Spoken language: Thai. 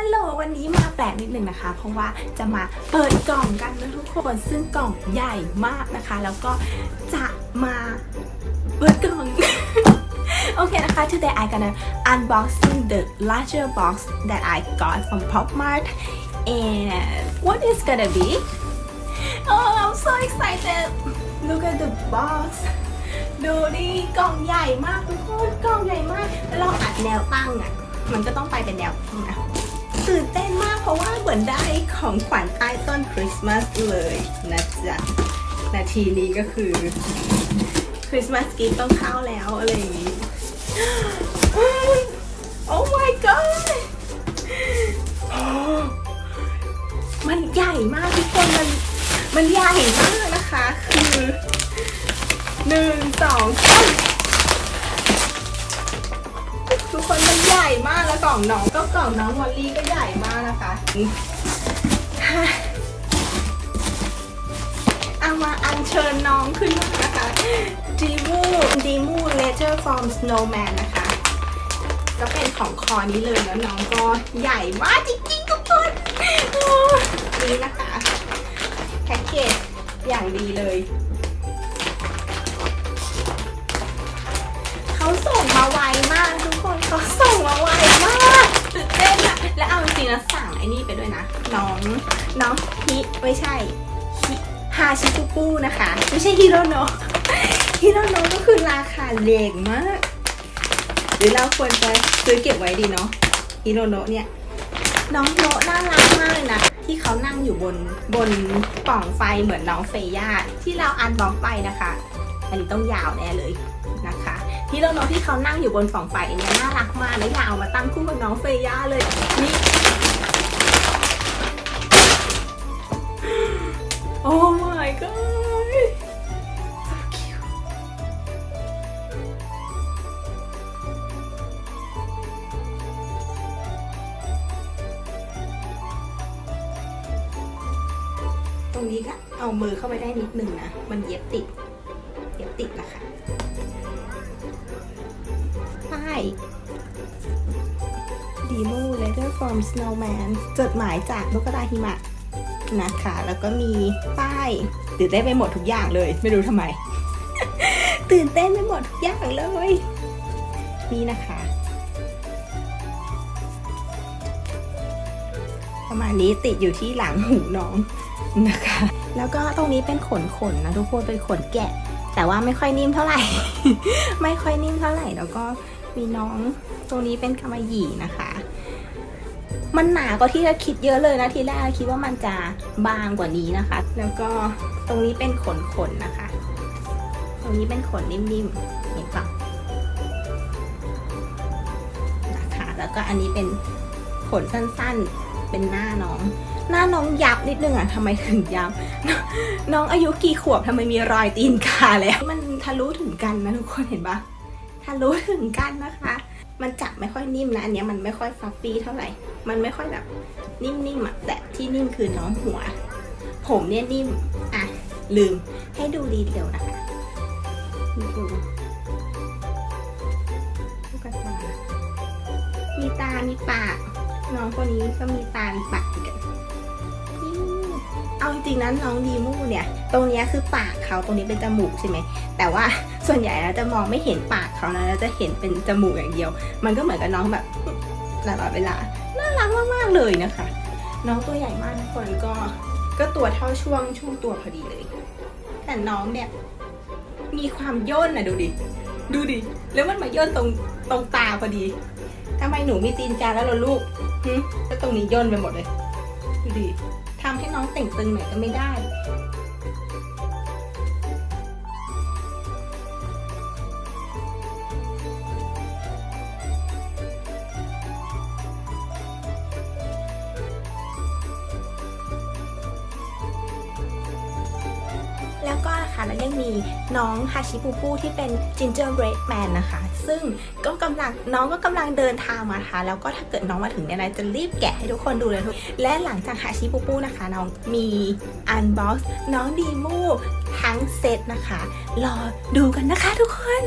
ฮัลโหลวันนี้มาแปลกนิดนึงนะคะ เพราะว่าจะมาเปิดกล่องกันนะทุกคนซึ่งกล่องใหญ่มากนะคะ แล้วก็จะมาเปิดกล่อง โอเคนะคะ today I gonna unboxing the larger box that I got from Pop Mart and what is gonna be oh I'm so excited look at the box ดูดิกล่องใหญ่มากทุกคนกล่องใหญ่มากแล้วเราอัดแนวตั้งอะมันก็ต้องไปเป็นแนวตั้งนะ ตื่นเต้นมากเพราะว่าเหมือนได้ของขวัญใต้ต้นคริสต์มาสเลยนะจ๊ะ นาทีนี้ก็คือคริสต์มาสกีต้องเข้าแล้วอะไรอย่างนี้ โอ้ my god โอ้มันใหญ่มากทุกคน มัน มันใหญ่มากนะคะ คือหนึ่งสองสาม ญ่มากแล้วกล่องน้องก็กล่องน้องวอลลี่ก็ใหญ่มากนะคะเอามาอัญเชิญน้องขึ้นมานะคะดีมูดีมูเลเจอร์ฟอร์มสโนว์แมนนะคะ ก็เป็นของคอนี้เลยแล้วน้องก็ใหญ่มากจริงๆทุกคนนี่นะคะแพ็กเกจอย่างดีเลย ริงๆนะสั่งไอ้นี่ไปด้วยนะ น้องน้องฮิไม่ใช่ฮิฮาชิปุปุนะคะ ไม่ใช่ฮิโรโนะฮิโรโนะก็คือราคาแรงมาก หรือเราควรจะซื้อเก็บไว้ดีเนาะฮิโรโนะเนี่ยน้องโนะน่ารักมากเลยนะ ที่เขานั่งอยู่บนบนปล่องไฟเหมือนน้องเฟย่าที่เราอันบล็อกไปนะคะ อันนี้ต้องยาวแน่เลยนะคะ ฮิโรโนะที่เขานั่งอยู่บนปล่องไฟเนี่ยน่ารักมากและอยากเอามาตั้งคู่กับน้องเฟย่าเลยนี่โอ้ my god so cute ตรงนี้ก็เอามือเข้าไปได้นิดนึงนะ มันเย็บติด เย็บติดนะคะ ป้ดีมู letter from snowman จดหมายจากนกกระดาหิมะนะคะ แล้วก็มีป้ายตื่นเต้นไปหมดทุกอย่างเลย ไม่รู้ทำไม ตื่นเต้นไปหมดทุกอย่างเลย นี่นะคะ ประมาณนี้ติดอยู่ที่หลังหูน้องนะคะ แล้วก็ตรงนี้เป็นขนขนนะทุกคนเป็นขนแกะ แต่ว่าไม่ค่อยนิ่มเท่าไหร่ ไม่ค่อยนิ่มเท่าไหร่ แล้วก็มีน้องตรงนี้เป็นกำมะหยี่นะคะ มันหนากว่าที่เราคิดเยอะเลยนะทีแรกคิดว่ามันจะบางกว่านี้นะคะ แล้วก็ตรงนี้เป็นขนขนนะคะ ตรงนี้เป็นขนนิ่มๆเห็นปะนะคะ แล้วก็อันนี้เป็นขนสั้นๆ เป็นหน้าน้อง หน้าน้องยับนิดนึงอะทำไมถึงยับ น้องอายุกี่ขวบทำไมมีรอยตีนกาแล้ว มันทะลุถึงกันนะทุกคนเห็นปะทะลุถึงกันนะคะ มันจับไม่ค่อยนิ่มนะอันนี้มันไม่ค่อยฟัฟฟี่เท่าไหร่ มันไม่ค่อยแบบนิ่มๆอะแต่ที่นิ่มคือน้องหัว ผมเนี่ยนิ่มอะลืมให้ดูดีเทลนะคะดูลูกตามีตา มีปาก น้องคนนี้ก็มีตามีปากเหมือนกันเอาจริงๆนะน้องดีมูเนี่ย ตรงนี้คือปากเขาตรงนี้เป็นจมูกใช่ไหมแต่ว่าส่วนใหญ่เราจะมองไม่เห็นปากเขานะเราจะเห็นเป็นจมูกอย่างเดียว มันก็เหมือนกับน้องแบบตลอดเวลาน่ารักมากๆเลยนะคะ น้องตัวใหญ่มากทุกคนก็ก็ตัวเท่าช่วงช่วงตัวพอดีเลย แต่น้องเนี่ยมีความย่นนะดูดิ ดูดิ แล้วมันมาย่นตรงตรงตาพอดี ทำไมหนูมีตีนกาแล้วล่ะลูกหึแล้วตรงนี้ย่นไปหมดเลยดูดิทำให้น้องเต่งตึงหน่อยก็ไม่ได้ แล้วก็นะแล้วยังมีน้องฮาชิปูปูที่เป็น gingerbread man นะคะ ซึ่งก็กำลังน้องก็กำลังเดินทางมาค่ะ แล้วก็ถ้าเกิดน้องมาถึงเนี่ยนะจะรีบแกะให้ทุกคนดูเลยทุกและหลังจากฮาชิปูปูนะคะ น้องมีอันบ็อกซ์น้องดีมูทั้งเซตนะคะ รอดูกันนะคะทุกคน